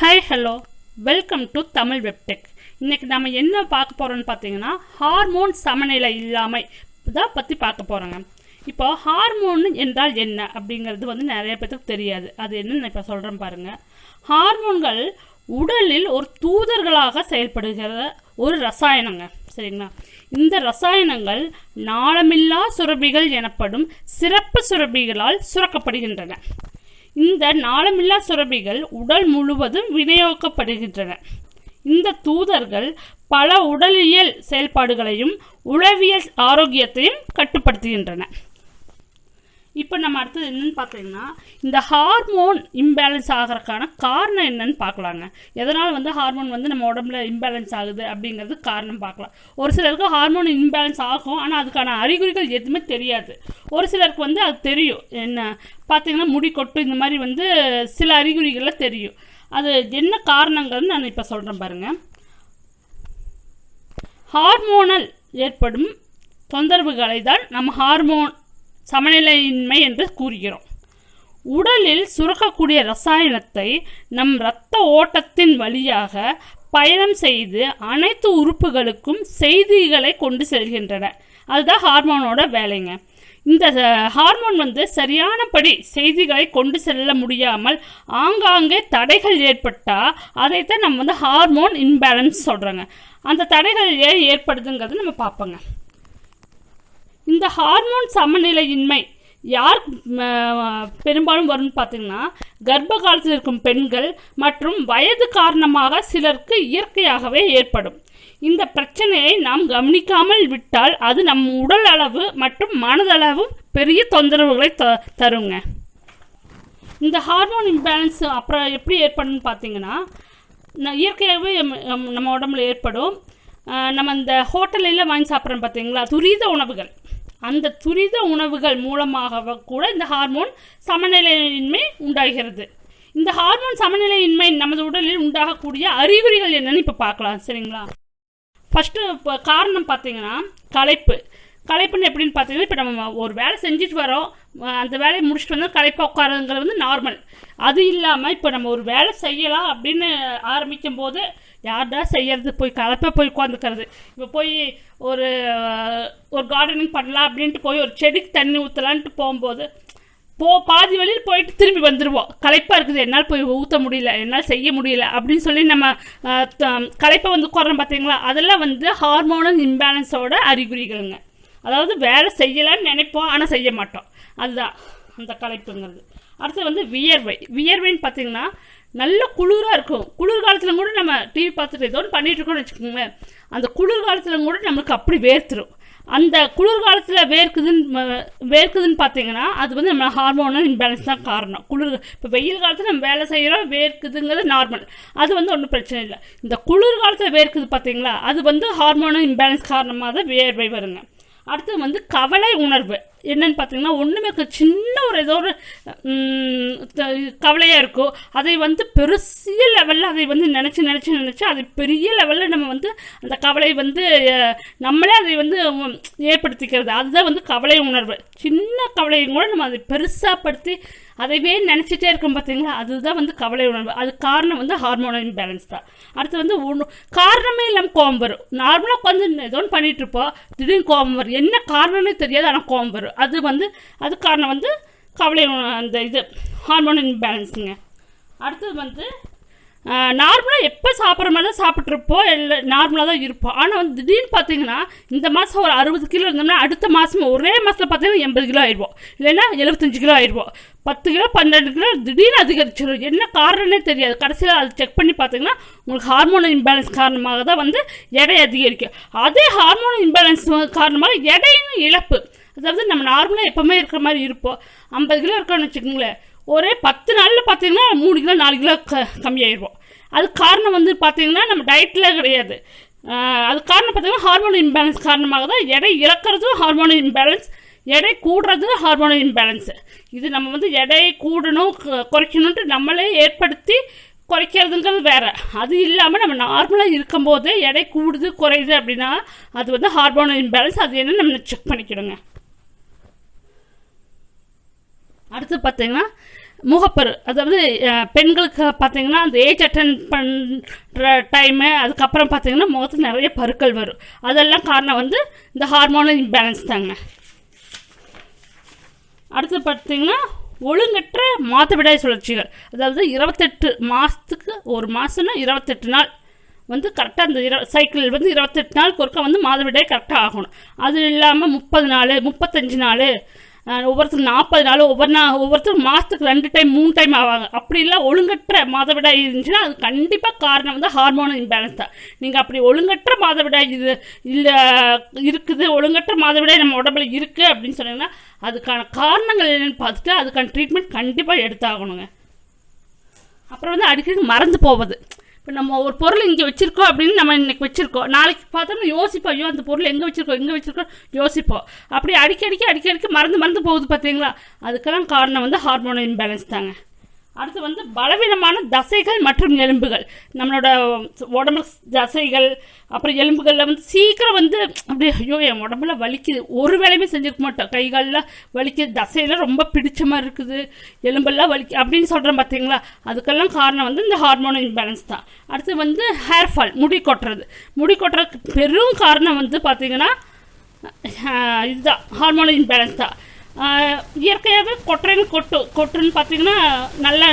Hi hello welcome to Tamil வெப்டெக் இன்றைக்கி நம்ம என்ன பார்க்க போகிறோன்னு பார்த்தீங்கன்னா ஹார்மோன் சமநிலை இல்லாமை தான் பற்றி பார்க்க போகிறோங்க இப்போ ஹார்மோன் என்றால் என்ன அப்படிங்கிறது வந்து நிறைய பேருக்கு தெரியாது. அது என்னன்னு இப்போ சொல்கிறேன் பாருங்க. ஹார்மோன்கள் உடலில் ஒரு தூதர்களாக செயல்படுகிற ஒரு ரசாயனங்க. சரிங்களா? இந்த ரசாயனங்கள் நாளமில்லா சுரபிகள் எனப்படும் சிறப்பு சுரபிகளால் சுரக்கப்படுகின்றன. இந்த நாளமில்லா சுரபிகள் உடல் முழுவதும் விநியோகிக்கப்படுகின்றன. இந்த தூதர்கள் பல உடலியல் செயல்பாடுகளையும் உளவியல் ஆரோக்கியத்தையும் கட்டுப்படுத்துகின்றன. இப்போ நம்ம அடுத்தது என்னன்னு பார்த்தீங்கன்னா இந்த ஹார்மோன் இம்பேலன்ஸ் ஆகிறதுக்கான காரணம் என்னன்னு பார்க்கலாங்க எதனால் வந்து ஹார்மோன் வந்து நம்ம உடம்புல இம்பேலன்ஸ் ஆகுது அப்படிங்கிறது காரணம் பார்க்கலாம் ஒரு சிலருக்கு ஹார்மோன் இம்பேலன்ஸ் ஆகும் ஆனால் அதுக்கான அறிகுறிகள் எதுவுமே தெரியாது. ஒரு சிலருக்கு வந்து அது தெரியும். என்ன பார்த்தீங்கன்னா முடி கொட்டு இந்த மாதிரி வந்து சில அறிகுறிகளில் தெரியும். அது என்ன காரணங்கள்னு நான் இப்போ சொல்கிறேன் பாருங்கள் ஹார்மோனல் ஏற்படும் தொந்தரவுகளை தான் நம்ம ஹார்மோன் சமநிலையின்மை என்று கூறுகிறோம். உடலில் சுரக்கக்கூடிய ரசாயனத்தை நம் இரத்த ஓட்டத்தின் வழியாக பயணம் செய்து அனைத்து உறுப்புகளுக்கும் செய்திகளை கொண்டு செல்கின்றன. அதுதான் ஹார்மோனோட வேலைங்க. இந்த ஹார்மோன் வந்து சரியானபடி செய்திகளை கொண்டு செல்ல முடியாமல் ஆங்காங்கே தடைகள் ஏற்பட்டால் அதைத்தான் நம்ம வந்து ஹார்மோன் இன்பேலன்ஸ் சொல்கிறோங்க அந்த தடைகள் ஏன் ஏற்படுதுங்கிறது நம்ம பார்ப்போங்க. இந்த ஹார்மோன் சமநிலையின்மை யார் பெரும்பாலும் வரும்னு பார்த்தீங்கன்னா கர்ப்ப காலத்தில் இருக்கும் பெண்கள் மற்றும் வயது காரணமாக சிலருக்கு இயற்கையாகவே ஏற்படும். இந்த பிரச்சனையை நாம் கவனிக்காமல் விட்டால் அது நம் உடல் அளவு மற்றும் மனதளவும் பெரிய தொந்தரவுகளை த தருங்க. இந்த ஹார்மோன் இம்பேலன்ஸ் அப்புறம் எப்படி ஏற்படும் பார்த்தீங்கன்னா ந- இயற்கையாகவே நம்ம- நம்ம- உடம்புல ஏற்படும். நம்ம இந்த ஹோட்டலில் வாங்கி சாப்பிட்றோம் பார்த்தீங்களா? துரித உணவுகள். அந்த துரித உணவுகள் மூலமாக கூட இந்த ஹார்மோன் சமநிலையின்மை உண்டாகிறது. இந்த ஹார்மோன் சமநிலையின்மை நமது உடலில் உண்டாகக்கூடிய அறிகுறிகள் என்னன்னு இப்போ பார்க்கலாம் சரிங்களா? ஃபஸ்ட்டு இப்போ காரணம் பார்த்தீங்கன்னா களைப்பு. களைப்புன்னு எப்படின்னு பார்த்தீங்கன்னா இப்போ நம்ம ஒரு வேலை செஞ்சுட்டு வரோம் அந்த வேலையை முடிச்சுட்டு வந்து களைப்பாக உட்காருங்கிறது வந்து நார்மல். அது இல்லாமல் இப்போ நம்ம ஒரு வேலை செய்யலாம் அப்படின்னு ஆரம்பிக்கும் போது யார்டா செய்யறது? போய் களைப்பாக போய் உட்காந்துக்கிறது இப்போ போய் ஒரு ஒரு கார்டனிங் பண்ணலாம் அப்படின்ட்டு போய் ஒரு செடிக்கு தண்ணி ஊற்றலான்ட்டு போகும்போது போ பாதி வழியில் போயிட்டு திரும்பி வந்துடுவோம் களைப்பாக இருக்குது என்னால் போய் ஊற்ற முடியல என்னால் செய்ய முடியல அப்படின்னு சொல்லி நம்ம த- களைப்பை வந்து குறோம் பார்த்தீங்களா? அதெல்லாம் வந்து ஹார்மோனல் இம்பேலன்ஸோட அறிகுறிகள்ங்க. அதாவது வேலை செய்யலான்னு நினைப்போம் ஆனால் செய்ய மாட்டோம். அதுதான் அந்த களைப்புங்கிறது அடுத்து வந்து வியர்வை. வியர்வைன்னு பார்த்தீங்கன்னா நல்ல குளிராக இருக்கும். குளிர் காலத்தில் கூட நம்ம டிவி பார்த்துட்டு ஏதோ ஒன்று பண்ணிட்டு இருக்கோம்னு வச்சுக்கோங்களேன். அந்த குளிர் காலத்தில் கூட நம்மளுக்கு அப்படி வேர்த்துரும். அந்த குளிர் காலத்தில் வேர்க்குதுன்னு வேர்க்குதுன்னு பார்த்தீங்கன்னா அது வந்து நம்ம ஹார்மோனல் இம்பேலன்ஸ் தான் காரணம். குளிர் இப்போ வெயில் காலத்தில் நம்ம வேலை செய்கிறோம் வேர்க்குதுங்கிறது நார்மல் அது வந்து ஒன்றும் பிரச்சனை இல்லை. இந்த குளிர் காலத்தில் வேர்க்குது பார்த்தீங்களா அது வந்து ஹார்மோனல் இம்பேலன்ஸ் காரணமாக தான் வேர்வை வருங்க. அடுத்தது வந்து கவலை உணர்வு. என்னன்னு பார்த்தீங்கன்னா ஒன்றுமே சின்ன ஒரு ஏதோ ஒரு கவலையாக இருக்கும் அதை வந்து பெருசிய லெவலில் அதை வந்து நினச்சி நினச்சி நினச்சி அது பெரிய லெவலில் நம்ம வந்து அந்த கவலை வந்து நம்மளே அதை வந்து ஏற்படுத்திக்கிறது. அதுதான் வந்து கவலை உணர்வு. சின்ன கவலையும் கூட நம்ம அதை பெருசாக படுத்தி அதைவே நினச்சிட்டே இருக்கோம் பார்த்தீங்களா அதுதான் வந்து கவலை உணர்வு. அது காரணம் வந்து ஹார்மோனல் இம்பேலன்ஸ் தான். அடுத்து வந்து ஒன்று காரணமே இல்லாமல் கோபம் வரும். நார்மலாக உட்காந்து ஏதோ ஒன்று பண்ணிகிட்ருப்போம் திடீர்னு கோபம் வரும். என்ன காரணம்னே தெரியாது ஆனால் கோபம் வரும். அது வந்து அது காரணம் வந்து கவலை அந்த இது ஹார்மோன் இம்பேலன்ஸுங்க அடுத்தது வந்து நார்மலாக எப்போ சாப்பிட்ற மாதிரி தான் சாப்பிட்ருப்போம் இல்லை நார்மலாக தான் இருப்போம் ஆனால் வந்து திடீர்னு பார்த்தீங்கன்னா இந்த மாதம் ஒரு அறுபது கிலோ இருந்தோம்னா அடுத்த மாதம் ஒரே மாதத்தில் பார்த்தீங்கன்னா எண்பது கிலோ ஆயிடுவோம். இல்லைன்னா எழுபத்தஞ்சு கிலோ ஆயிடுவோம். பத்து கிலோ பன்னெண்டு கிலோ திடீர்னு அதிகரிச்சிடும் என்ன காரணம்னே தெரியாது. கடைசியில் அது செக் பண்ணி பார்த்தீங்கன்னா உங்களுக்கு ஹார்மோன் இம்பேலன்ஸ் காரணமாக தான் வந்து எடை அதிகரிக்கும். அதே ஹார்மோன் இம்பேலன்ஸ் காரணமாக எடையும் இழப்பு. அதாவது நம்ம நார்மலாக எப்போவுமே இருக்கிற மாதிரி இருப்போம். ஐம்பது கிலோ இருக்கணும்னு வச்சுக்கோங்களேன். ஒரே பத்து நாளில் பார்த்தீங்கன்னா மூணு கிலோ நாலு கிலோ க கம்மியாயிருவோம். அது காரணம் வந்து பார்த்தீங்கன்னா நம்ம டயட்டில் கிடையாது. அது காரணம் பார்த்தீங்கன்னா ஹார்மோன் இம்பேலன்ஸ் காரணமாக தான் எடை இறக்கிறதும் ஹார்மோன் இம்பேலன்ஸ் எடை கூடுறது ஹார்மோன் இம்பேலன்ஸு இது நம்ம வந்து எடை கூடணும் குறைக்கணுன்ட்டு நம்மளே ஏற்படுத்தி குறைக்கிறதுங்கிறது வேறு. அது இல்லாமல் நம்ம நார்மலாக இருக்கும்போது எடை கூடுது குறையுது அப்படின்னா அது வந்து ஹார்மோன் இம்பேலன்ஸ் அது என்ன நம்ம செக் பண்ணிக்கணுங்க. அடுத்து பார்த்தீங்கன்னா முகப்பரு அதாவது பெண்களுக்கு பார்த்தீங்கன்னா அந்த ஏஜ் அட்டன் பண்ணுற டைமு அதுக்கப்புறம் பார்த்தீங்கன்னா முகத்தில் நிறைய பருக்கள் வரும். அதெல்லாம் காரணம் வந்து இந்த ஹார்மோனல் இம்பேலன்ஸ் தாங்க. அடுத்து பார்த்தீங்கன்னா ஒழுங்கற்ற மாதவிடாய் சுழற்சிகள். அதாவது இருபத்தெட்டு மாதத்துக்கு ஒரு மாதம்னா இருபத்தெட்டு நாள். வந்து கரெக்டாக அந்த இர சைக்கிள் வந்து இருபத்தெட்டு நாள் ஒருக்கா வந்து மாதவிடாய் கரெக்டாக ஆகணும். அது இல்லாமல் முப்பது நாள் முப்பத்தஞ்சு நாள் ஒவ்வொருத்தருக்கு நாற்பது நாள் ஒவ்வொரு நாள் ஒவ்வொருத்தரும் மாதத்துக்கு ரெண்டு டைம் மூணு டைம் ஆவாங்க. அப்படி இல்லை ஒழுங்கற்ற மாதவிடாய் இருந்துச்சுன்னா அது கண்டிப்பாக காரணம் வந்து ஹார்மோன் இம்பேலன்ஸ் தான். நீங்கள் அப்படி ஒழுங்கற்ற மாதவிடாய் இது இல்லை இருக்குது ஒழுங்கற்ற மாதவிடாய் நம்ம உடம்புல இருக்குது அப்படின்னு சொன்னீங்கன்னா அதுக்கான காரணங்கள் என்னென்னு பார்த்துட்டு அதுக்கான ட்ரீட்மெண்ட் கண்டிப்பாக எடுத்தாகணுங்க. அப்புறம் வந்து அடிக்கடி மறந்து போவது. இப்போ நம்ம ஒரு பொருள் இங்கே வச்சுருக்கோம் அப்படின்னு நம்ம இன்றைக்கி வச்சுருக்கோம். நாளைக்கு பார்த்தோம்னா யோசிப்போம். ஐயோ அந்த பொருள் எங்கே வச்சுருக்கோம் எங்கே வச்சுருக்கோம் யோசிப்போம். அப்படி அடிக்கடிக்கு அடிக்கடிக்கு மறந்து மறந்து போகுது பார்த்தீங்களா அதுக்கெல்லாம் காரணம் வந்து ஹார்மோன் இம்பேலன்ஸ் தாங்க. அடுத்து வந்து பலவீனமான தசைகள் மற்றும் எலும்புகள். நம்மளோட உடம்பு தசைகள் அப்புறம் எலும்புகளில் வந்து சீக்கிரம் வந்து அப்படியே ஐயோ என் உடம்புல வலிக்குது. ஒரு வேலையுமே செஞ்சுருக்க மாட்டோம். கை வலிக்குது தசையெல்லாம் ரொம்ப பிடிச்ச மாதிரி இருக்குது. எலும்பெல்லாம் வலிக்கு அப்படின்னு சொல்கிறேன் பார்த்தீங்களா அதுக்கெல்லாம் காரணம் வந்து இந்த ஹார்மோன் இம்பேலன்ஸ் தான். அடுத்து வந்து ஹேர் ஃபால் முடி கொட்டுறது. முடி கொட்டுறதுக்கு பெரும் காரணம் வந்து பார்த்திங்கன்னா இதுதான். ஹார்மோன் இம்பேலன்ஸ் தான். இயற்கையாகவே கொட்டுறேன்னு கொட்டு கொட்டுன்னு பார்த்தீங்கன்னா நல்லா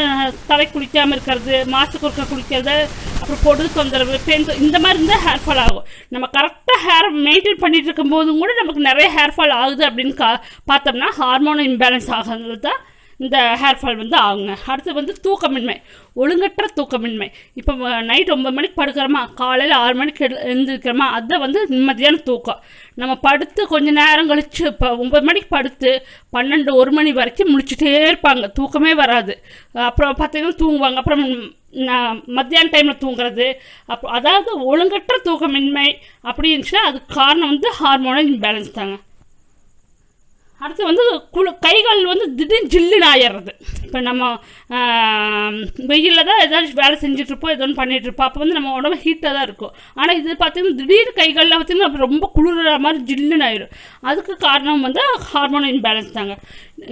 தலை குளிக்காமல் இருக்கிறது மாசுக்கு ஒருக்கா குளிக்கிறது அப்புறம் பொடுகு தொந்தரவு பெண் இந்த மாதிரி இருந்தால் ஹேர் ஃபால் ஆகும். நம்ம கரெக்டாக ஹேர் மெயின்டைன் பண்ணிட்டு இருக்கும்போதும் கூட நமக்கு நிறைய ஹேர் ஃபால் ஆகுது அப்படின்னு கா பார்த்தோம்னா ஹார்மோன் இம்பேலன்ஸ் ஆகிறது தான் இந்த ஹேர் ஃபால் வந்து ஆகுங்க. அடுத்து வந்து தூக்கமின்மை. ஒழுங்கற்ற தூக்கமின்மை. இப்போ நைட் ஒன்பது மணிக்கு படுக்கிறோமா? காலையில் ஆறு மணிக்கு எழு எழுந்திருக்கிறோமா? அதை வந்து நிம்மதியான தூக்கம். நம்ம படுத்து கொஞ்ச நேரம் கழிச்சு இப்போ ஒன்பது மணிக்கு படுத்து பன்னெண்டு ஒரு மணி வரைக்கும் முடிச்சுட்டே இருப்பாங்க. தூக்கமே வராது. அப்புறம் பார்த்தீங்கன்னா தூங்குவாங்க. அப்புறம் நான் மத்தியான டைமில் தூங்குறது. அப்போ அதாவது ஒழுங்கற்ற தூக்கமின்மை அப்படி இருந்துச்சுன்னா அதுக்கு காரணம் வந்து ஹார்மோனல் இம்பேலன்ஸ் தாங்க. அடுத்து வந்து குளு கைகள் வந்து திடீர்னு ஜில்லுன்னு ஆயிடுறது. இப்போ நம்ம வெயிலில் தான் ஏதாச்சும் வேலை செஞ்சுட்ருப்போம் ஏதோ ஒன்று பண்ணிகிட்ருப்போம் அப்போ வந்து நம்ம உடம்பு ஹீட்டாக தான் இருக்கும். ஆனால் இது பார்த்திங்கன்னா திடீர்னு கைகளில் பார்த்திங்கன்னா ரொம்ப குளிர மாதிரி ஜில்லுன்னு ஆயிடும். அதுக்கு காரணம் வந்து ஹார்மோன் இம்பேலன்ஸ் தாங்க.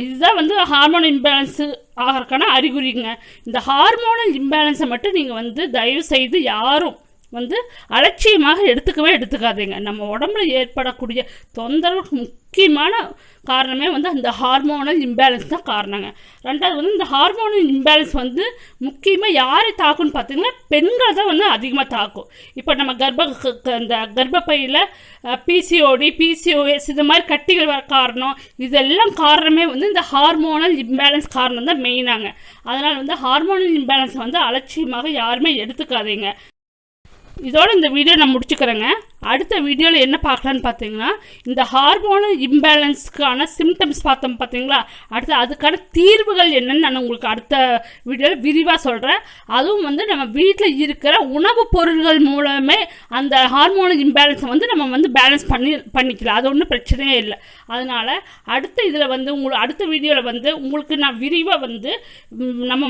இதுதான் வந்து ஹார்மோன் இம்பேலன்ஸு ஆகிறதுக்கான அறிகுறிங்க. இந்த ஹார்மோனல் இம்பேலன்ஸை மட்டும் நீங்கள் வந்து தயவு செய்து யாரும் வந்து அலட்சியமாக எடுத்துக்கவே எடுத்துக்காதீங்க. நம்ம உடம்புல ஏற்படக்கூடிய தொந்தரவுக்கு முக்கியமான காரணமே வந்து அந்த ஹார்மோனல் இம்பேலன்ஸ் தான் காரணங்க. ரெண்டாவது வந்து இந்த ஹார்மோனல் இம்பேலன்ஸ் வந்து முக்கியமாக யாரை தாக்கும்னு பார்த்தீங்கன்னா பெண்களை தான் வந்து அதிகமாக தாக்கும். இப்போ நம்ம கர்ப்ப க- இந்த கர்ப்பப்பையில் பிசிஓடி பிசிஓஎஸ் இது மாதிரி கட்டிகள் வர காரணம் இதெல்லாம் காரணமே வந்து இந்த ஹார்மோனல் இம்பேலன்ஸ் காரணம் தான் மெயினாங்க அதனால் வந்து ஹார்மோனல் இம்பேலன்ஸ் வந்து அலட்சியமாக யாருமே எடுத்துக்காதீங்க. இதோட இந்த வீடியோ நான் முடிச்சுக்கிறேங்க. அடுத்த வீடியோவில் என்ன பார்க்கலான்னு பார்த்தீங்கன்னா இந்த ஹார்மோனல் இம்பேலன்ஸ்க்கான சிம்டம்ஸ் பார்த்தோம் பார்த்தீங்களா அடுத்து அதுக்கான தீர்வுகள் என்னன்னு நான் உங்களுக்கு அடுத்த வீடியோவில் விரிவாக சொல்கிறேன் அதுவும் வந்து நம்ம வீட்டில் இருக்கிற உணவுப் பொருள்கள் மூலமே அந்த ஹார்மோனல் இம்பேலன்ஸை வந்து நம்ம வந்து பேலன்ஸ் பண்ணி பண்ணிக்கலாம். அது ஒன்றும் பிரச்சனையே இல்லை. அதனால் அடுத்த இதில் வந்து உங்களுக்கு அடுத்த வீடியோவில் வந்து உங்களுக்கு நான் விரிவாக வந்து நம்ம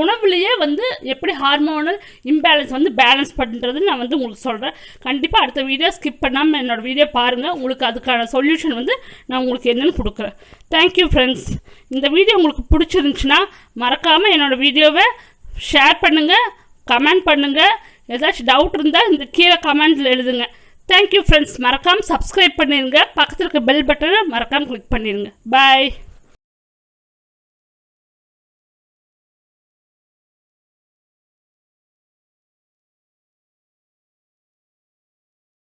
உணவுலேயே வந்து எப்படி ஹார்மோனல் இம்பேலன்ஸ் வந்து பேலன்ஸ் பண்ணுறது நான் வந்து உங்களுக்கு சொல்கிறேன் கண்டிப்பாக அடுத்த வீடியோ ஸ்கிப் பண்ணாமல் என்னோட வீடியோ பாருங்கள் உங்களுக்கு அதுக்கான சொல்யூஷன் வந்து நான் உங்களுக்கு என்னென்னு கொடுக்குறேன். தேங்க்யூ ஃப்ரெண்ட்ஸ் இந்த வீடியோ உங்களுக்கு பிடிச்சிருந்துச்சுன்னா மறக்காமல் என்னோடய வீடியோவை ஷேர் பண்ணுங்கள் கமெண்ட் பண்ணுங்கள் ஏதாச்சும் டவுட் இருந்தால் இந்த கீழே கமெண்ட்டில் எழுதுங்க. தேங்க்யூ ஃப்ரெண்ட்ஸ் மறக்காமல் சப்ஸ்கிரைப் பண்ணிடுங்க பக்கத்தில் இருக்க பெல் பட்டனை மறக்காமல் கிளிக் பண்ணிடுங்க பாய்